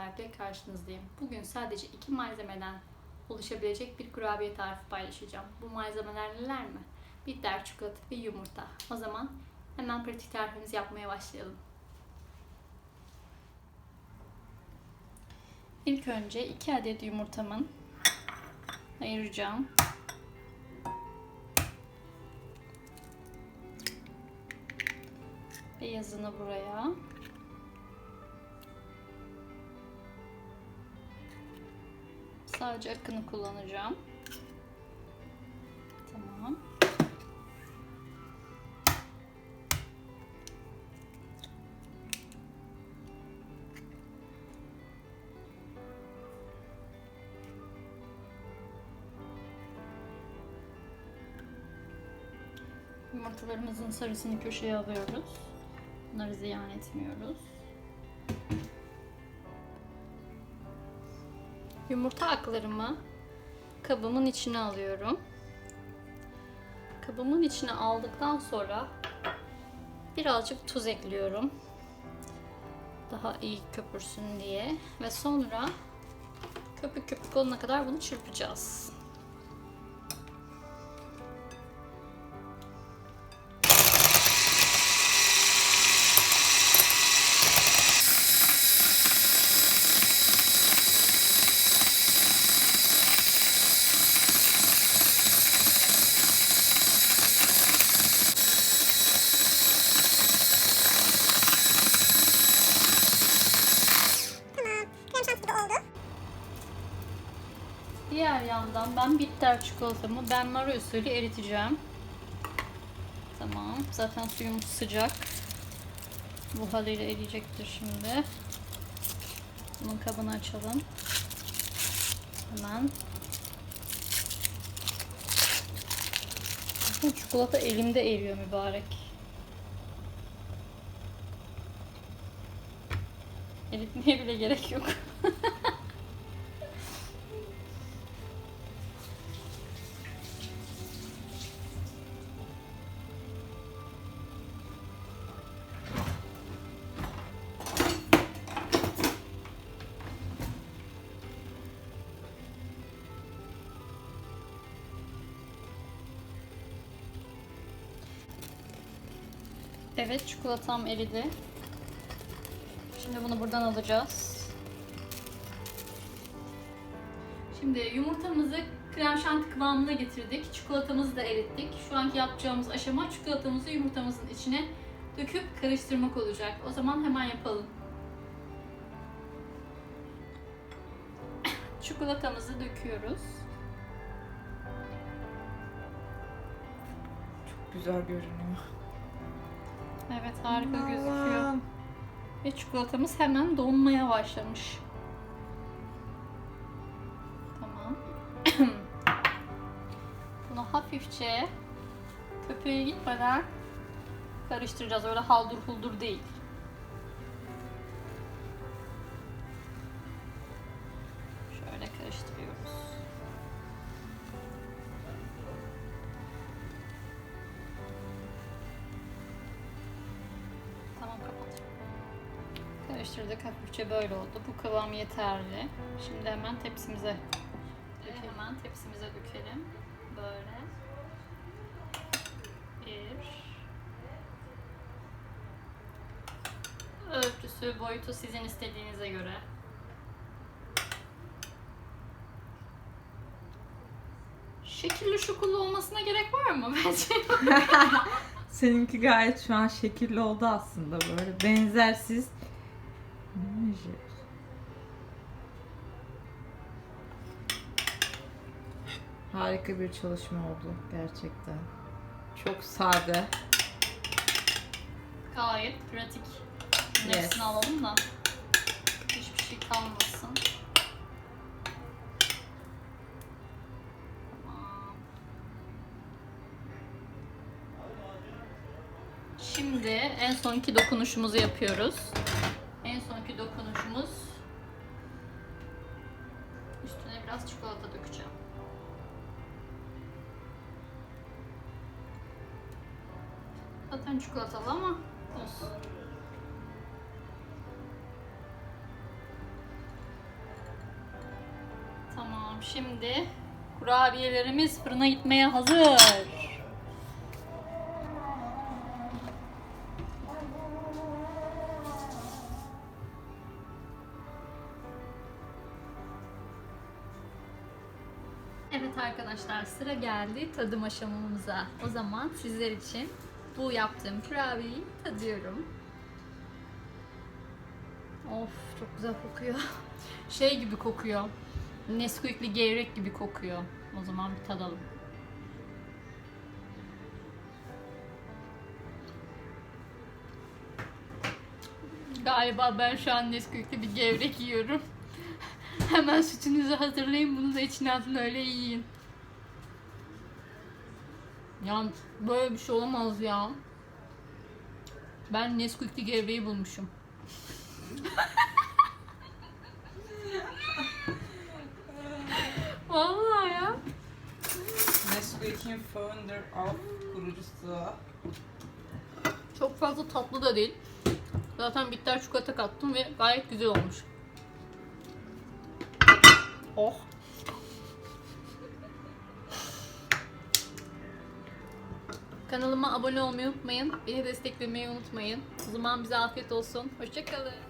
tarifle karşınızdayım. Bugün sadece iki malzemeden oluşabilecek bir kurabiye tarifi paylaşacağım. Bu malzemeler neler mi? Bitter çikolata ve yumurta. O zaman hemen pratik tarifimizi yapmaya başlayalım. İlk önce 2 adet yumurtamın ayıracağım. Beyazını buraya. Sadece akını kullanacağım. Tamam. Yumurtalarımızın sarısını köşeye alıyoruz. Bunları ziyan etmiyoruz. Yumurta aklarımı kabımın içine alıyorum. Kabımın içine aldıktan sonra birazcık tuz ekliyorum. Daha iyi köpürsün diye ve sonra köpük köpük olana kadar bunu çırpacağız. Diğer yandan ben bitter çikolatamı ben mara usulü eriteceğim. Tamam. Zaten suyumuz sıcak. Bu haliyle eriyecektir şimdi. Bunun kabını açalım. Hemen. Bu çikolata elimde eriyor mübarek. Eritmeye bile gerek yok. Evet çikolatam eridi. Şimdi bunu buradan alacağız. Şimdi yumurtamızı krem şanti kıvamına getirdik. Çikolatamızı da erittik. Şu anki yapacağımız aşama çikolatamızı yumurtamızın içine döküp karıştırmak olacak. O zaman hemen yapalım. Çikolatamızı döküyoruz. Güzel görünüyor. Evet harika gözüküyor. Allah'ım. Ve çikolatamız hemen donmaya başlamış. Tamam. Bunu hafifçe köpüğe gitmeden karıştıracağız. Öyle haldur huldur değil. Şöyle karıştırıyoruz. Karıştırdık hafifçe böyle oldu. Bu kıvam yeterli. Şimdi hemen tepsimize dökelim. Hemen tepsimize dökelim. Böyle. Bir. Ölçüsü, boyutu sizin istediğinize göre. Şekilli şukullu olmasına gerek var mı bence? Seninki gayet şu an şekilli oldu aslında böyle benzersiz. Enerji. Harika bir çalışma oldu gerçekten. Çok sade. Gayet pratik. Yes. Hepsini alalım da hiçbir şey kalmasın. Tamam. Şimdi en sonki dokunuşumuzu yapıyoruz. biraz çikolata dökeceğim. Zaten çikolatalı ama olsun. Tamam şimdi kurabiyelerimiz fırına gitmeye hazır. Evet arkadaşlar sıra geldi tadım aşamamıza. O zaman sizler için bu yaptığım kurabiyeyi tadıyorum. Of çok güzel kokuyor. Şey gibi kokuyor. Nesquik'li gevrek gibi kokuyor. O zaman bir tadalım. Galiba ben şu an Nesquik'li bir gevrek yiyorum. Hemen sütünüzü hazırlayın bunu da içine atın öyle yiyin. Ya böyle bir şey olamaz ya. Ben Nesquik'li gevreği bulmuşum. Vallahi ya. Nesquik'in founder of kurucusu. Çok fazla tatlı da değil. Zaten bitter çikolata kattım ve gayet güzel olmuş. Oh. Kanalıma abone olmayı unutmayın. Beni desteklemeyi unutmayın. O zaman bize afiyet olsun. Hoşçakalın.